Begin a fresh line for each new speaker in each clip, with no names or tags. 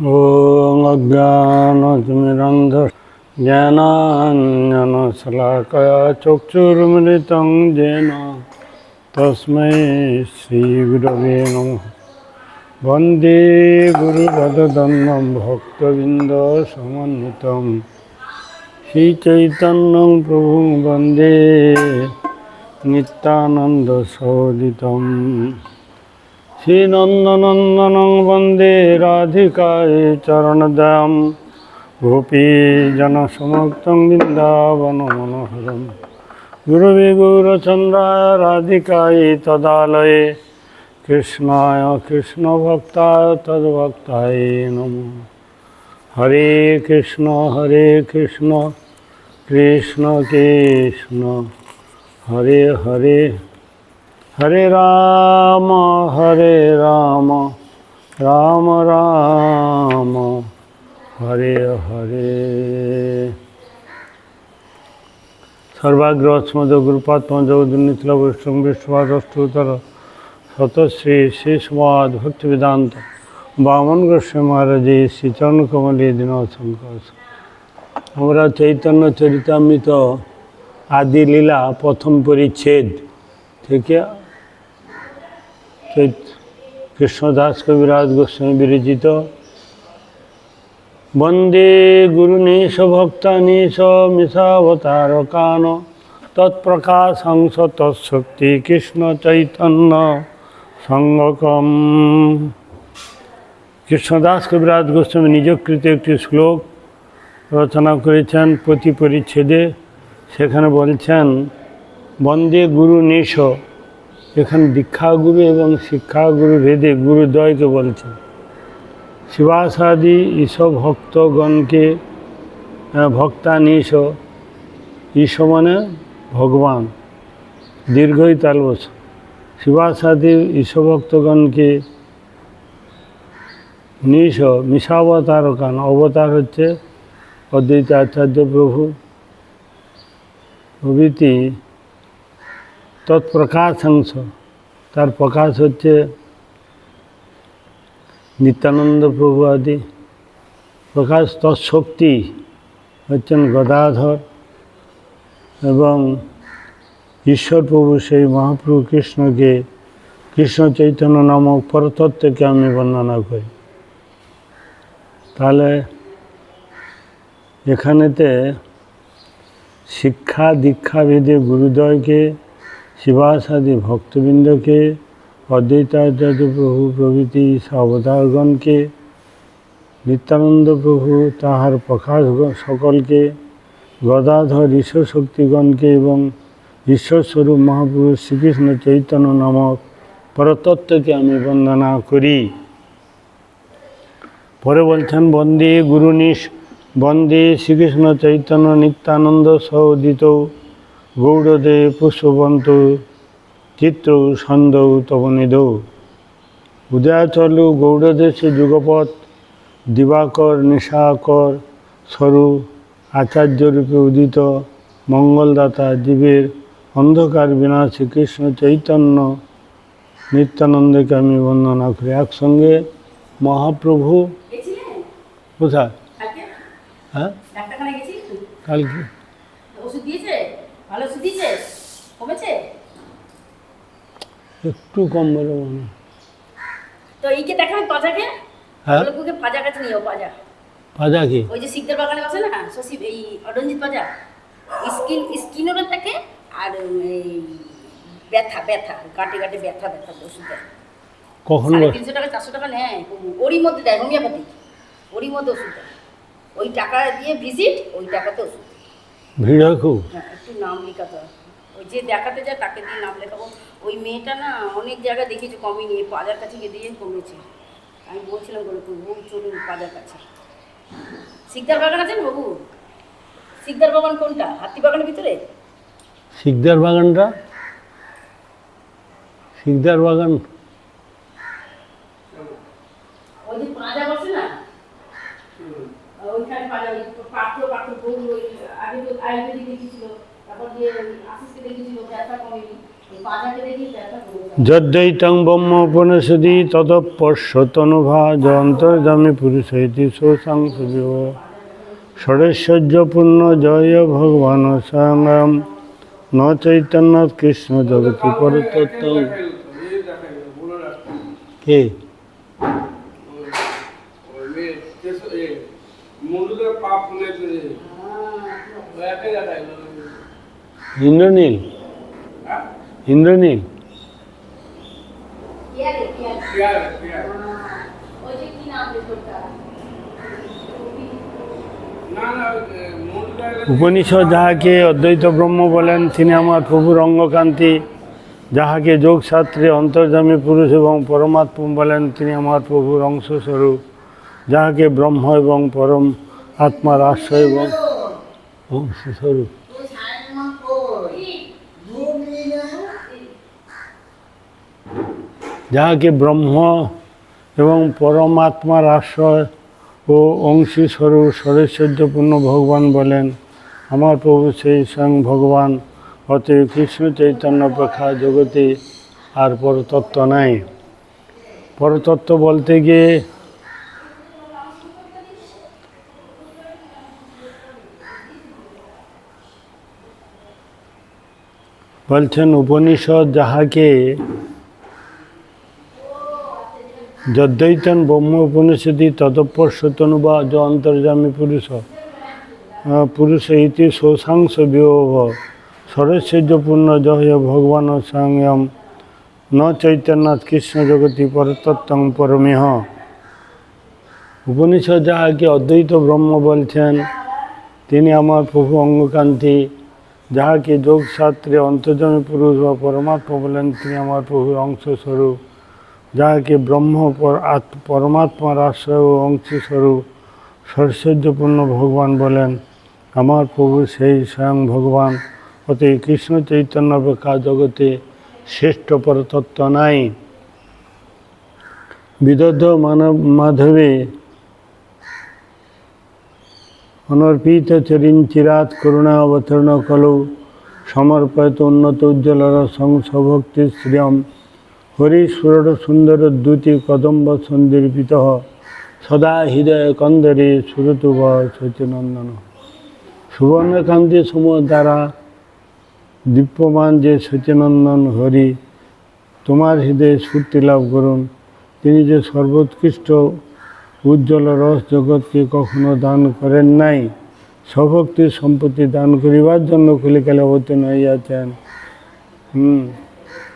ॐ अज्ञानतिमिरन्ध ज्ञानाञ्जनशलाकया चक्षुर्मिलितं येन तस्मै श्रीगुरवे नमः वन्दे गुरुपददण्डं भक्तविन्दसमन्वितं श्रीचैतन्यं प्रभुं वन्दे नित्यानन्दशोदितम् শ্রীনন্দনন্দনং বন্দে রাধিকায় চরণদয়াম গোপী জনসমক্তং বৃন্দাবন মনোহরম গুরুবে গৌরচন্দ্রায় রাধিকায় তদালয়ে কৃষ্ণায় কৃষ্ণভক্তায় তদ্ভক্তায় নম হরে কৃষ্ণ হরে কৃষ্ণ কৃষ্ণ কৃষ্ণ হরে হরে হরে রাম হরে রাম রাম রাম হরে হরে সর্বাগ্র অস্মদ গুরুপাত্মজ দুর্নীতিল বৈষ্ণব বিশ্ববাদ অষ্টতর শতশ্রী শ্রীসমাদ ভক্তি বেদান্ত বামন গোস্বামী মহারাজে শ্রীচরণ কমলে দিন সংকর্ষ আমরা চৈতন্য চরিতামৃত আদি লীলা প্রথম পরিচ্ছেদ থেকে কৃষ্ণদাস কবিরাজ গোস্বামী বিরচিত বন্দে গুরু গুরুনীশ ভক্তানীশ তৎপ্রকাশ তৎপ্রকাশংস তৎশক্তি কৃষ্ণ চৈতন্য সঙ্গকম কৃষ্ণদাস কবিরাজ গোস্বামী নিজকৃত একটি শ্লোক রচনা করেছেন প্রতি পরিচ্ছেদে সেখানে বলছেন বন্দে গুরু নিশ এখানে দীক্ষা গুরু এবং শিক্ষাগুরু ভেদে গুরুদ্বয়কে বলছে শিবাসাদি ঈশ ভক্তগণকে ভক্তা নিস ঈশ মানে ভগবান দীর্ঘই বছর শিবাসাদি ঈশ ভক্তগণকে নিশ মিশাবতারকান অবতার হচ্ছে অদ্বৈত আচার্য প্রভু প্রভৃতি তৎপ্রকাশ অংশ তার প্রকাশ হচ্ছে নিত্যানন্দ প্রভু আদি প্রকাশ তৎশক্তি হচ্ছেন গদাধর এবং ঈশ্বর প্রভু সেই মহাপ্রভু কৃষ্ণকে কৃষ্ণ চৈতন্য নামক পরতত্ত্বকে আমি বর্ণনা করি তাহলে এখানেতে শিক্ষা দীক্ষাবিধে গুরুদয়কে শিবাসাদি ভক্তবৃন্দকে অদ্বৈতাচার্য প্রভু প্রভৃতি সবতারগণকে নিত্যানন্দ প্রভু তাহার প্রকাশ সকলকে গদাধর ঈশ্বর শক্তিগণকে এবং ঈশ্বরস্বরূপ মহাপুরুষ শ্রীকৃষ্ণ চৈতন্য নামক পরতত্ত্বকে আমি বন্দনা করি পরে বলছেন বন্দে গুরুনিশ বন্দে শ্রীকৃষ্ণ চৈতন্য নিত্যানন্দ সহদিত গৌরদে পুষ্পবন্ত চিত্র সন্দ তবনিদ উদয়াচলু গৌরদেশে যুগপথ দিবাকর নিশাকর সরু আচার্যরূপে উদিত মঙ্গলদাতা জীবের অন্ধকার বিনা শ্রীকৃষ্ণ চৈতন্য নিত্যানন্দকে আমি বন্দনা করি একসঙ্গে মহাপ্রভু কোথায় হ্যাঁ কালকে
ভালো শুধিছে কমেছে
একটু কম বলে মনে
তো এইকে দেখাবেন পাজাকে হ্যাঁ লোককে পাজা কাছে নিও পাজা পাজা কি ওই যে সিকদার বাগানে বসে না এই অরঞ্জিত পাজা স্কিন থাকে আর এই ব্যথা ব্যথা কাটে কাটে ব্যথা ব্যথা ওষুধ
দেয় তিনশো
টাকা চারশো টাকা নেয় ওরই মধ্যে দেয় হোমিওপ্যাথি ওরই মধ্যে ওষুধ দেয় ওই টাকা দিয়ে ভিজিট ওই টাকাতে ওষুধ ভিড় হয় খুব হ্যাঁ, একটু নাম লেখাতে ওই যে দেখাতে যায় তাকে দিয়ে নাম লেখাবো ওই মেয়েটা না অনেক জায়গায় দেখেছি কমেনি এই পাজার কাছে গিয়ে দিয়ে কমেছে আমি বলছিলাম বলে তুই বউ চলুন পাজার কাছে সিকদার বাগান আছেন বাবু সিকদার বাগান কোনটা হাতি বাগানের ভিতরে
সিকদার বাগানটা সিকদার বাগান
ওই যে পাজা বসে না ওইখানে পাজা পাথর পাথর বউ আগে তো আয়ুর্বেদিক দেখিয়েছিল তারপর যে আশিসকে দেখিয়েছিল ব্যথা কমেনি
যদ্বৈতং ব্রহ্ম উপনিষদি তদপশ্যতনুভা যন্তর্জামি পুরুষেতি সোসাং সুবিব ষড়ৈশ্বর্যপূর্ণ জয় ভগবান ন চৈতন্য কৃষ্ণ জগতি পরতত্ত্ব কে ইন্দ্রনীল ইন্দ্রনীল
উপনিষদ
যাহাকে অদ্বৈত ব্রহ্ম বলেন তিনি আমার প্রভুর অঙ্গকান্তি যাহাকে যোগশাস্ত্রে অন্তর্জামী পুরুষ এবং পরমাত্ম বলেন তিনি আমার প্রভুর অংশস্বরূপ যাহাকে ব্রহ্ম এবং পরম আত্মার আশ্রয় এবং অংশস্বরূপ যাহাকে ব্রহ্ম এবং পরমাত্মার আশ্রয় ও অংশী স্বরূপ সরৈশ্বর্যপূর্ণ ভগবান বলেন আমার প্রভু সেই স্বয়ং ভগবান অতএব কৃষ্ণ চৈতন্য প্রেক্ষা জগতে আর পরতত্ত্ব নাই পরতত্ত্ব বলতে গিয়ে বলছেন উপনিষদ যাহাকে যদ্বৈতন ব্রহ্ম উপনিষদি তদপ্পর শতনুবা য অন্তর্জামী পুরুষ পুরুষ ইতি শোষাংশ বিয়োগ সরৈশ্বর্যপূর্ণ জয় ভগবান সংয়ম ন চৈতন্যনাথ কৃষ্ণ জগতি পরতত্ত্বং পরমেহ উপনিষদ যাহাকে অদ্বৈত ব্রহ্ম বলছেন তিনি আমার প্রভু অঙ্গকান্তি যাহাকে যোগশাস্ত্রে অন্তর্জমী পুরুষ বা পরমাত্মা বলেন তিনি আমার প্রভু অংশস্বরূপ যাহাকে ব্রহ্ম পরমাত্মার আশ্রয় ও অংশীস্বরূপ সৈশ্বর্যপূর্ণ ভগবান বলেন আমার প্রভু সেই স্বয়ং ভগবান অতি কৃষ্ণ চৈতন্য অপেক্ষা জগতে শ্রেষ্ঠ পরতত্ত্ব নাই বিদগ্ধ মানব মাধবে অনর্পিত চরিন চিরাত করুণা অবতীর্ণ কল সমর্পিত উন্নত উজ্জ্বলর সংসভক্তি শ্রিয়ম হরিস্ফুট সুন্দর দ্যুতি কদম্ব সন্দীর্পিত সদা হৃদয় কন্দরে সুরতুব চৈতনন্দন সুবর্ণকান্তি সমূহ দ্বারা দীপ্যমান যে সচিনন্দন হরি তোমার হৃদয়ে স্ফূর্তি লাভ করুন তিনি যে সর্বোৎকৃষ্ট উজ্জ্বল রস জগৎকে কখনো দান করেন নাই সভক্তির সম্পত্তি দান করিবার জন্য কলিকালে অবতীর্ণ হইয়াছেন হুম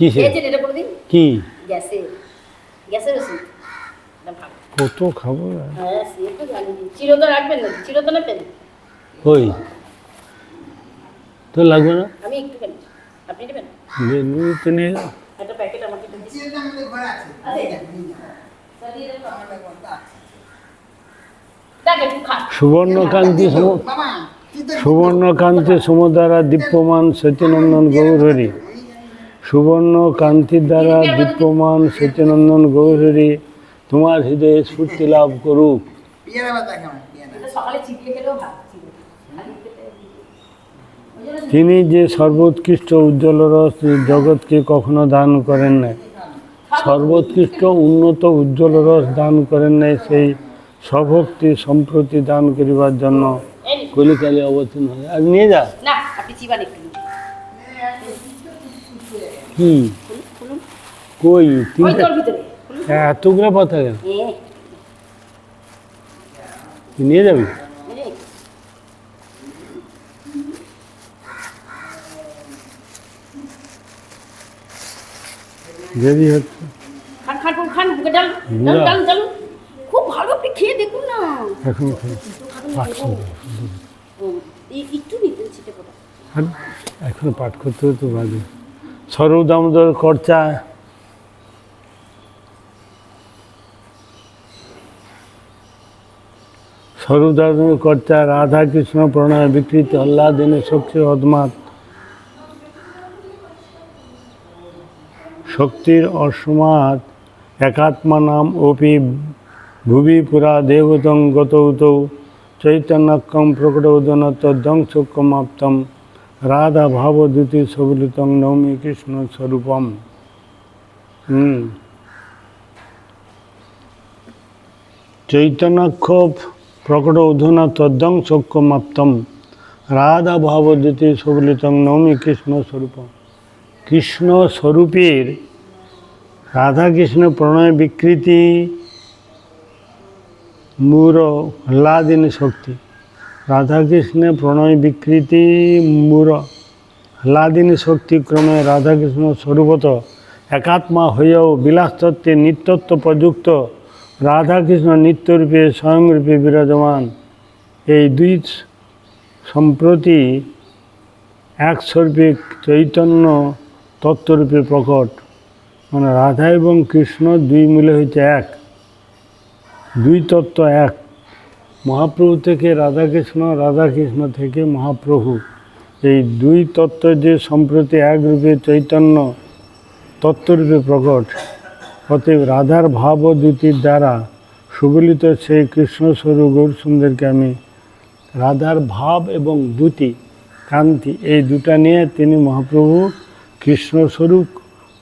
কিসে কি কত খাবো হ্যাঁ, তো লাগবে না
আমি একটু আপনি সুবর্ণকান্তি
সুবর্ণকান্তি সমুদারা দীপ্যমান সতীনন্দন গৌরী সুবর্ণ কান্তির দ্বারা দীপ্যমান সত্যনন্দন গৌরী তোমার হৃদয়ে স্ফূর্তি লাভ করুক তিনি যে সর্বোৎকৃষ্ট উজ্জ্বলরস জগৎকে কখনো দান করেন না সর্বোৎকৃষ্ট উন্নত উজ্জ্বলরস দান করেন নাই সেই স্বভক্তি সম্প্রতি দান করিবার জন্য কলিকালে অবতীর্ণ হয় আর নিয়ে যা কি কই তিনটা হ্যাঁ, এতগুলো পাতা গেল নিয়ে যাবি দেরি হচ্ছে
খান খুব ভালো না এখন একটু নিতে
সেটা পাঠ করতে তো বাজে স্বরূপ দামোদর খরচা সরুদারুণ রাধা কৃষ্ণ প্রণয় বিকৃত দিনে শক্তি অদমাত শক্তির অসমাত একাত্মা নাম অপি ভুবি পুরা দেবতং গতৌত চৈতন্যকম প্রকটৌদন তদ্দং সুক্ষমাপ্তম রাধা ভাবদ্যুতি সবলিতং নৌমী কৃষ্ণ স্বরূপম হুম চৈতন্যক্ষোভ প্রকট অধুনা তদ্দং সক্ষমাপ্তম রাধা ভাবদ্যুতি সবলিতং নৌমী কৃষ্ণ স্বরূপম কৃষ্ণ স্বরূপের রাধা কৃষ্ণ প্রণয় বিকৃতি মূর লাদিনী শক্তি রাধাকৃষ্ণে প্রণয় বিকৃতি মূর হ্লাদিনী শক্তিক্রমে রাধাকৃষ্ণ স্বরূপত একাত্মা হইয়াও বিলাসতত্ত্বে নিত্যত্ব প্রযুক্ত রাধাকৃষ্ণ নিত্যরূপে স্বয়ংরূপে বিরাজমান এই দুই সম্প্রতি এক চৈতন্য তত্ত্বরূপে প্রকট মানে রাধা এবং কৃষ্ণ দুই মিলে হইতে এক দুই তত্ত্ব এক মহাপ্রভু থেকে রাধাকৃষ্ণ রাধাকৃষ্ণ থেকে মহাপ্রভু এই দুই তত্ত্ব যে সম্প্রতি একরূপে চৈতন্য তত্ত্বরূপে প্রকট অতএব রাধার ভাব ও দ্বারা সুগলিত সেই কৃষ্ণস্বরূপ গৌরসুন্দরকে আমি রাধার ভাব এবং দ্যুতি কান্তি এই দুটা নিয়ে তিনি মহাপ্রভু কৃষ্ণস্বরূপ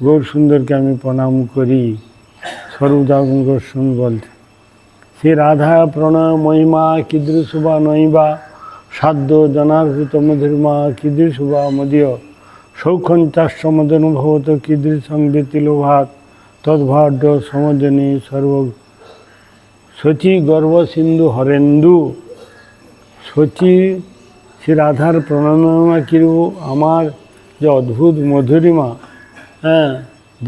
গৌরসুন্দরকে আমি প্রণাম করি স্বরূপ দাগন গোস্বামী বলতে সে রাধা প্রণয় মহিমা কিদৃশুবা নৈবা সাধ্য জনার্ভূত মধুরমা কিদৃশুবা মদীয় সৌখঞ্চাশ্য মদন ভবত কিদৃশংবৃতি লোভাত তদ্ভাড্য সমজনী সর্ব শচী গর্ব সিন্ধু হরেন্দু শচী সে রাধার প্রণয়মা কিরু আমার যে অদ্ভুত মধুরিমা হ্যাঁ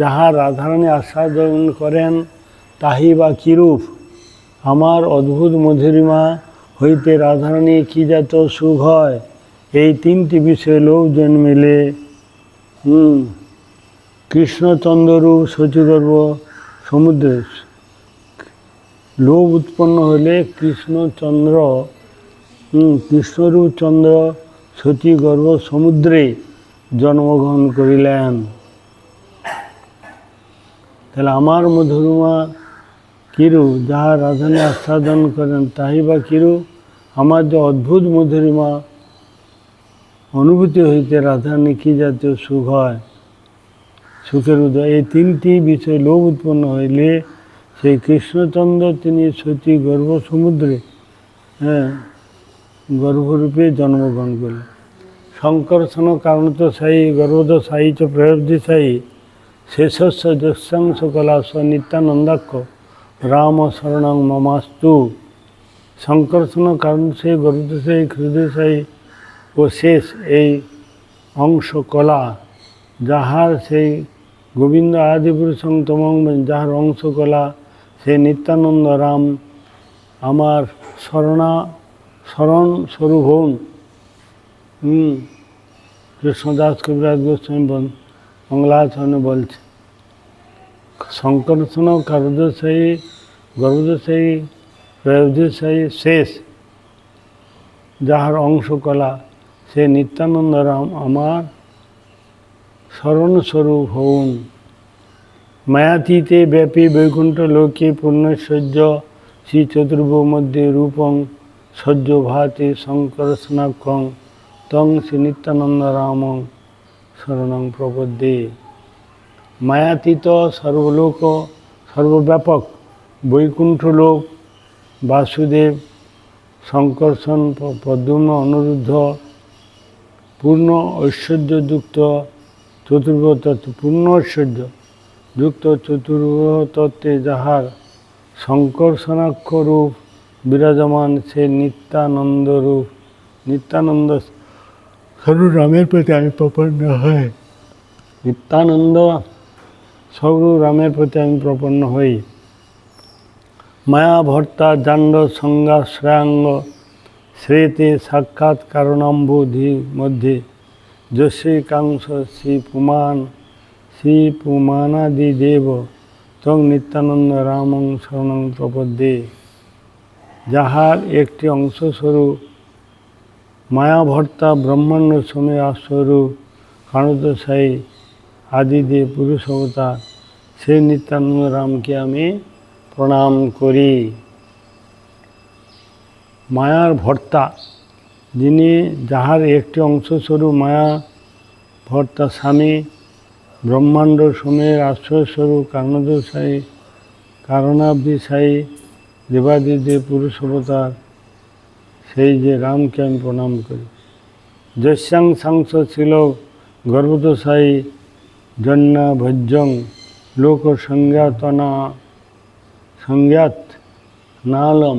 যাহা রাধারণী আস্বাদন করেন তাহি বা কিরূপ আমার অদ্ভুত মধুরিমা হইতে রাধারানী কী জাত সুখ হয় এই তিনটি বিষয়ে লোক জন্মিলে হুম কৃষ্ণচন্দ্ররূপ সচিগর্ব সমুদ্র লোভ উৎপন্ন হলে কৃষ্ণচন্দ্র কৃষ্ণরূপ চন্দ্র গর্ব সমুদ্রে জন্মগ্রহণ করিলেন তাহলে আমার মধুরমা কিরু যাহা রাধানে আস্বাদন করেন তাই বা কিরু আমার যে অদ্ভুত মধুরিমা অনুভূতি হইতে রাধারানী কী জাতীয় সুখ হয় সুখের উদয় এই তিনটি বিষয় লোভ উৎপন্ন হইলে সেই কৃষ্ণচন্দ্র তিনি সতী গর্ভ সমুদ্রে হ্যাঁ গর্ভরূপে জন্মগ্রহণ করলেন শঙ্করসন কারণত সাই গর্ভদ সায়ী চ প্রয়োধি সায়ী শেষস্ব জ্যোৎসাংশ কলা স্ব নিত্যানন্দাক্ষ রাম শরণং মমাস্তু সংকর্ষণ কারণ সেই গরুদ সেই হৃদয় সেই ও শেষ এই অংশ কলা যাহার সেই গোবিন্দ আদিপুরুষং তমং যাহার অংশ কলা সেই নিত্যানন্দ রাম আমার শরণা শরণ স্বরূপ হন কৃষ্ণদাস কবিরাজ গোস্বামী বাংলা বলছে শঙ্করসন কারুদশায়ী গর্ভদশায়ী প্রয়োজশায়ী শেষ যাহার অংশকলা সে নিত্যানন্দ রাম আমার স্মরণস্বরূপ হউন মায়াতীতে ব্যাপী বৈকুণ্ঠ লোকে পূর্ণৈশ্বর্য শ্রী চতুর্ভ মধ্যে রূপং সহ্য ভাতে শঙ্কর স্নাক্ষং তং শ্রী নিত্যানন্দ রামং শরণং প্রবদ্ধে মায়াতীত সর্বলোক সর্বব্যাপক বৈকুণ্ঠলোক বাসুদেব সংকর্ষণ পদ্ম অনুরুদ্ধ পূর্ণ ঐশ্বর্যযুক্ত চতুর্ভ তত্ত্ব পূর্ণ ঐশ্বর্য যুক্ত চতুর্ভ তত্ত্বে যাহার শঙ্কর্ষণাক্ষরূপ বিরাজমান সে নিত্যানন্দ রূপ নিত্যানন্দ সরু রামের প্রতি আমি প্রপন্ন হয় নিত্যানন্দ সগুরু রামের প্রতি আমি প্রপন্ন হই মায়া ভর্তা দাণ্ড সংজ্ঞা শ্রেয়াঙ্গ স্মৃতি সাক্ষাৎ কারণাম্বুধি মধ্যে যশ্রী কাংস শ্রী পুমান শ্রী পুমানাদি দেব তং নিত্যানন্দ রাম শরণং প্রপদ্যে যাহার একটি অংশস্বরূপ মায়াভর্তা ব্রহ্মাণ্ড সমী আস্বরূপ কানুদশায়ী আদি দিয়ে পুরুষ অবতার সেই নিত্যানন্দ রামকে আমি প্রণাম করি মায়ার ভর্তা যিনি যাহার একটি অংশস্বরূপ মায়া ভর্তা স্বামী ব্রহ্মাণ্ড সময়ের আশ্রয়স্বরূপ কারণদসায়ী কারণাব্দি দেবাদি দে পুরুষ অবতার সেই যে রামকে আমি প্রণাম করি যস্যাং সাংস ছিল গর্ভদশায়ী জন্য ভোজ্যং লোক সংজ্ঞাতনা সংজ্ঞাত নালম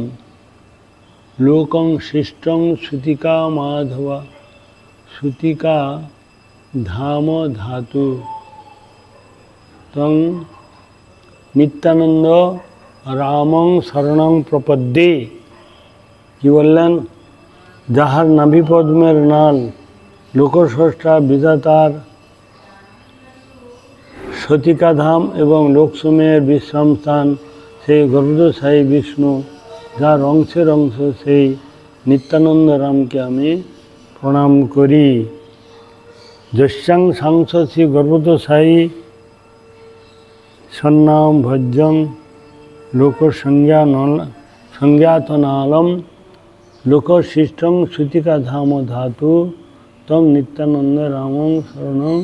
লোকং শিষ্টং শ্রুতিকা মাধবা শ্রুতিকা ধাম ধাতু তং নিত্যানন্দ রামং শরণং প্রপদ্যে কি বললেন যাহার নাভিপদ্মের নাল লোকস্রষ্টা বিধাতার সতিকাধাম এবং লোকসমের বিশ্রাম স্থান সেই গর্ভসায়ী বিষ্ণু যার অংশের অংশ সেই নিত্যানন্দ রামকে আমি প্রণাম করি সাংস শ্রী গর্ভসায়ী সন্নাম ভজ্যং লোকসংজ্ঞা সংজ্ঞাতনালম লোকসৃষ্টং শ্রুতিকাধাম ধাতু তং নিত্যানন্দ রামং শরণং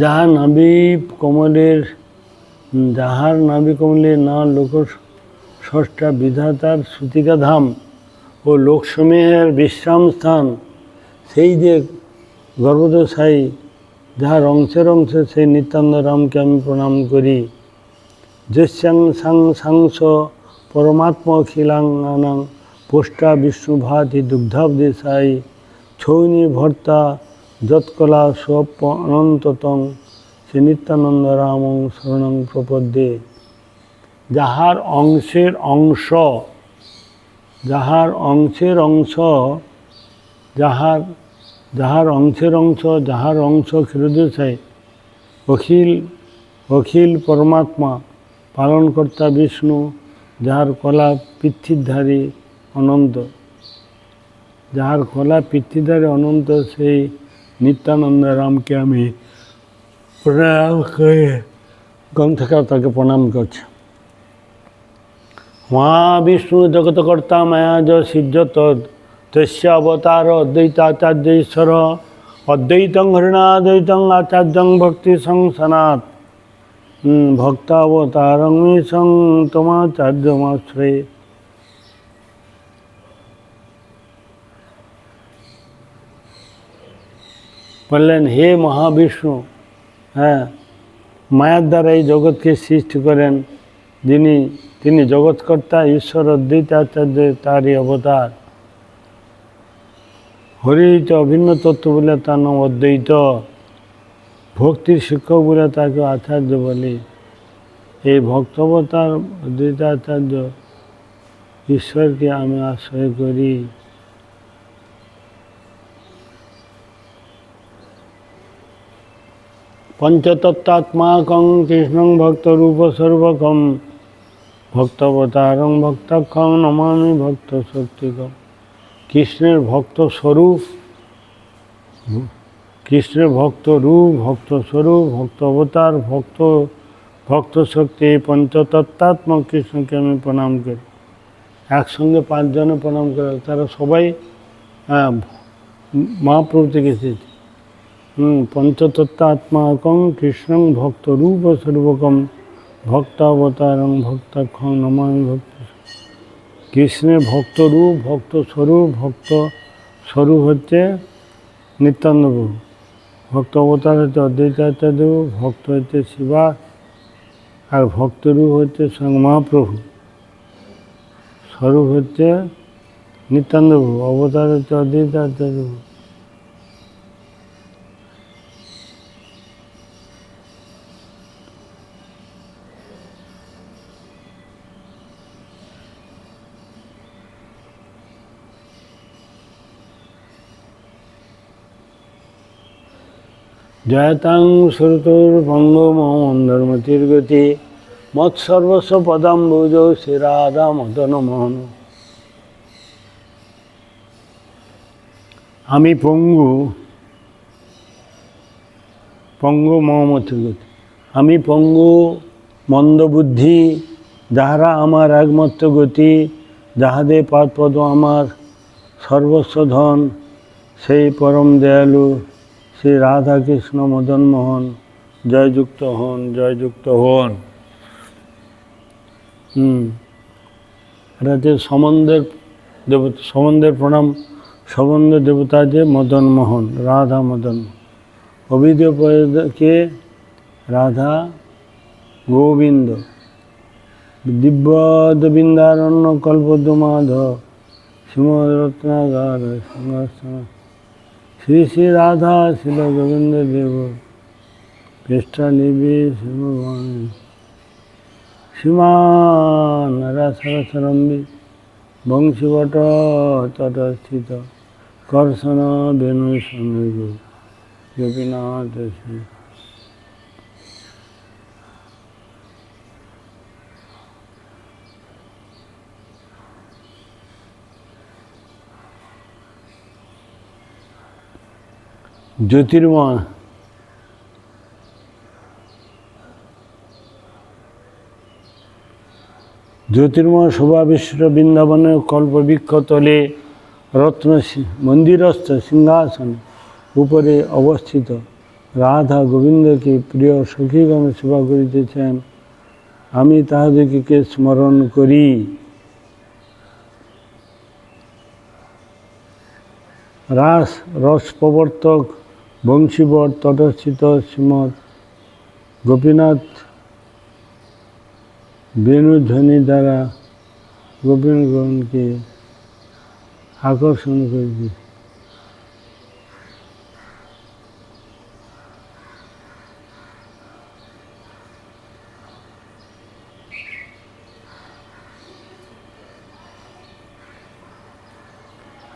যাহার নাবি কমলের যাহার নাবি কমলের না লোক ষষ্ঠা বিধাতার শ্রুতিকাধাম ও লোকসমূহের বিশ্রাম স্থান সেই যে গর্ভত সাই যাহার অংশে অংশে সেই নিত্যান্ত রামকে আমি প্রণাম করি জস্যাং সাং সাংস পরমাত্ম খিলাং নানাং পোষ্টা বিষ্ণুভাতি দুগ্ধাব্দে সাই ছৌনি ভর্তা যৎকলা অনন্ততং সে নিত্যানন্দ রামং শরণং প্রপদ্যে যাহার অংশের অংশ যাহার অংশের অংশ যাহার যাহার অংশের অংশ যাহার অংশ ক্ষীরদেশায় অখিল অখিল পরমাত্মা পালনকর্তা বিষ্ণু যাহার কলা পিতৃধারী অনন্ত যাহার কলা পিতৃধারী অনন্ত সেই নিত্যানন্দ রামকে আমি প্রণাম করে গ্রন্থকার তাকে প্রণাম করছি মহা বিষ্ণু জগৎকর্তা মায়া য সিদ্ধত তৈশ্য অবতার অদ্বৈতাচার্যেশ্বর অদ্বৈতং হৃণাদ্বৈতং আচার্য ভক্তি সংসনাত ভক্তাবতারং সং তোমাচার্যমাশ্রয় বললেন হে মহাবিষ্ণু হ্যাঁ মায়ার দ্বারা এই জগৎকে সৃষ্টি করেন যিনি তিনি জগৎকর্তা ঈশ্বর অদ্বৈত আচার্য তারই অবতার হরিহিত অভিন্ন তত্ত্ব বলে তার নাম অদ্বৈত ভক্তির শিক্ষক বলে তাকে আচার্য বলে এই ভক্তবতার অদ্বৈত আচার্য ঈশ্বরকে আমি আশ্রয় করি পঞ্চতত্ত্বাত্মাকং কৃষ্ণং ভক্তরূপ সর্বকম ভক্তবতারং ভক্তক্ষং নমামি ভক্ত সত্যিকম কৃষ্ণের ভক্ত স্বরূপ কৃষ্ণের ভক্ত রূপ ভক্ত স্বরূপ ভক্ত অবতার ভক্ত ভক্ত শক্তি পঞ্চতত্ত্বাত্মক কৃষ্ণকে আমি প্রণাম করি একসঙ্গে পাঁচজনে প্রণাম করে তারা সবাই মহাপ্রভু থেকে এসেছে পঞ্চতত্ত্বাত্মাকং কৃষ্ণং ভক্তরূপস্বরূপকম ভক্তাবতারং ভক্তাক্ষ নমামি ভক্ত কৃষ্ণের ভক্তরূপ ভক্তস্বরূপ ভক্ত স্বরূপ হচ্ছে নিত্যান্ত প্রভু ভক্ত অবতার হচ্ছে অদ্বৈতাচার্য ভক্ত হচ্ছে শিবা আর ভক্তরূপ হচ্ছে স্বয়ং মহাপ্রভু স্বরূপ হচ্ছে নিত্যান্ত অবতার হচ্ছে অদ্বৈতাচার্য জয়তাং শ্রুতুর ধর্মতির গতি মৎসর্বস্ব পদাম্বুজ শ্রীরাধা মদন মোহন আমি পঙ্গু পঙ্গু মহমতির গতি আমি পঙ্গু মন্দবুদ্ধি যাহারা আমার একমাত্র গতি যাহাদের পাদপদ আমার সর্বস্ব ধন সেই পরম দয়ালু শ্রী রাধাকৃষ্ণ মদন মোহন জয়যুক্ত হন জয়যুক্ত হন হুম এটা যে সম্বন্ধের দেবতা সম্বন্ধের প্রণাম সম্বন্ধ দেবতা যে মদন মোহন রাধা মদন অভিদেবকে রাধা গোবিন্দ দিব্য দিব্যদবিন্দারণ্য কল্পদ্যমাধ শ্রীমরত্নাগার সিংহাসন শ্রী শ্রী রাধা শিল গোবিন্দ দেব পৃষ্ঠা নিবি শিবগণ সীমানারা সরসরম্বি বংশীবট তটস্থিত কর্ষণ বেণু সন্দেহ গোপীনাথ শিব জ্যোতির্ময় জ্যোতির্ময় শোভাবিষ্ট বৃন্দাবনে কল্পবৃক্ষতলে রত্ন মন্দিরস্থ সিংহাসন উপরে অবস্থিত রাধা গোবিন্দকে প্রিয় সখীগণ সেবা করিতেছেন আমি তাহাদেরকে স্মরণ করি রাস রস প্রবর্তক বংশীবর তটস্থিত শ্রীমৎ গোপীনাথ বেণুধ্বনি দ্বারা গোপীনগণকে আকর্ষণ করেছে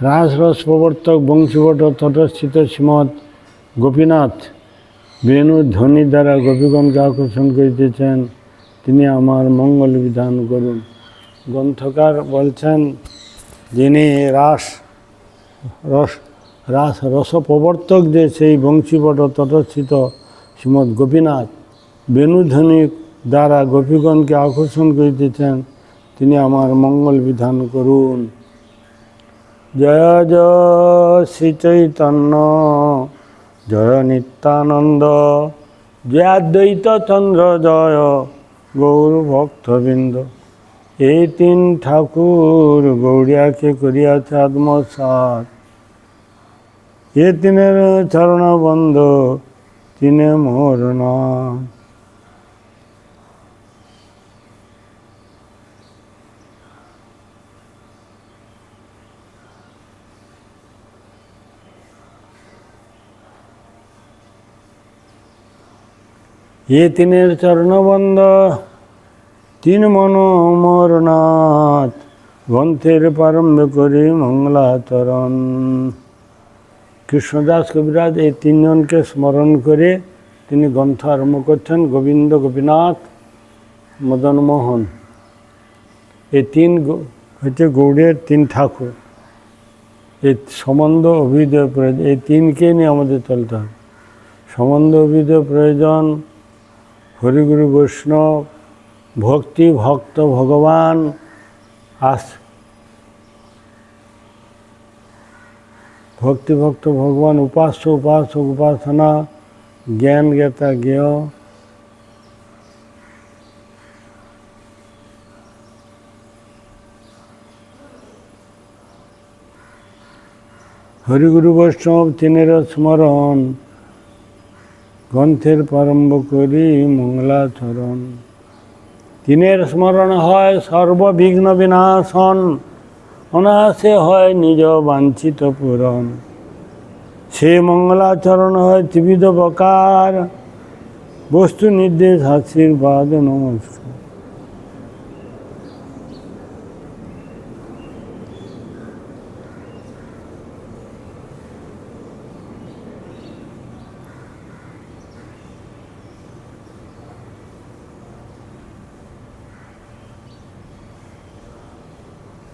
রাসরস প্রবর্তক বংশীবট তটস্থিত শ্রীমৎ গোপীনাথ বেণুর ধ্বনি দ্বারা গোপীগণকে আকর্ষণ করিতেছেন তিনি আমার মঙ্গল বিধান করুন গ্রন্থকার বলছেন যিনি রাস রস রাস রস প্রবর্তক যে সেই বংশীপট তটস্থিত শ্রীমদ গোপীনাথ বেণুধ্বনি দ্বারা গোপীগণকে আকর্ষণ করিতেছেন তিনি আমার মঙ্গল বিধান করুন জয় জয় শ্রীচৈতন্য জয় নিত্যানন্দ জয়াদ্বৈত চন্দ্র জয় গৌর ভক্তবৃন্দ এই তিন ঠাকুর গৌরিয়াকে করিয়াছে আত্মসাত এ তিনের চরণবন্ধ তিনে মোর নয় এ তিনের চরণবন্ধ তিন মনোমরনাথ গ্রন্থের প্রারম্ভ করি মঙ্গলাচরণ কৃষ্ণদাস কবিরাজ এই তিনজনকে স্মরণ করে তিনি গ্রন্থ আরম্ভ করছেন গোবিন্দ গোপীনাথ মদনমোহন এই তিন হচ্ছে গৌড়ের তিন ঠাকুর এই সম্বন্ধ অভিধেয় প্রয়োজন এই তিনকে নিয়ে আমাদের চলতে হবে সম্বন্ধ অভিধেয় প্রয়োজন হরিগুরু বৈষ্ণব ভক্তি ভক্ত ভগবান আস ভক্তি ভক্ত ভগবান উপাস্য উপাস উপাসনা জ্ঞান জ্ঞাতা জ্ঞেয় হরিগুরু বৈষ্ণব তিনের স্মরণ গ্রন্থের প্রারম্ভ করি মঙ্গলাচরণ দিনের স্মরণ হয় সর্ববিঘ্ন বিনাশন অনায়াসে হয় নিজ বাঞ্ছিত পূরণ সে মঙ্গলাচরণ হয় ত্রিবিধ প্রকার বস্তু নির্দেশ আশীর্বাদ নমস্কার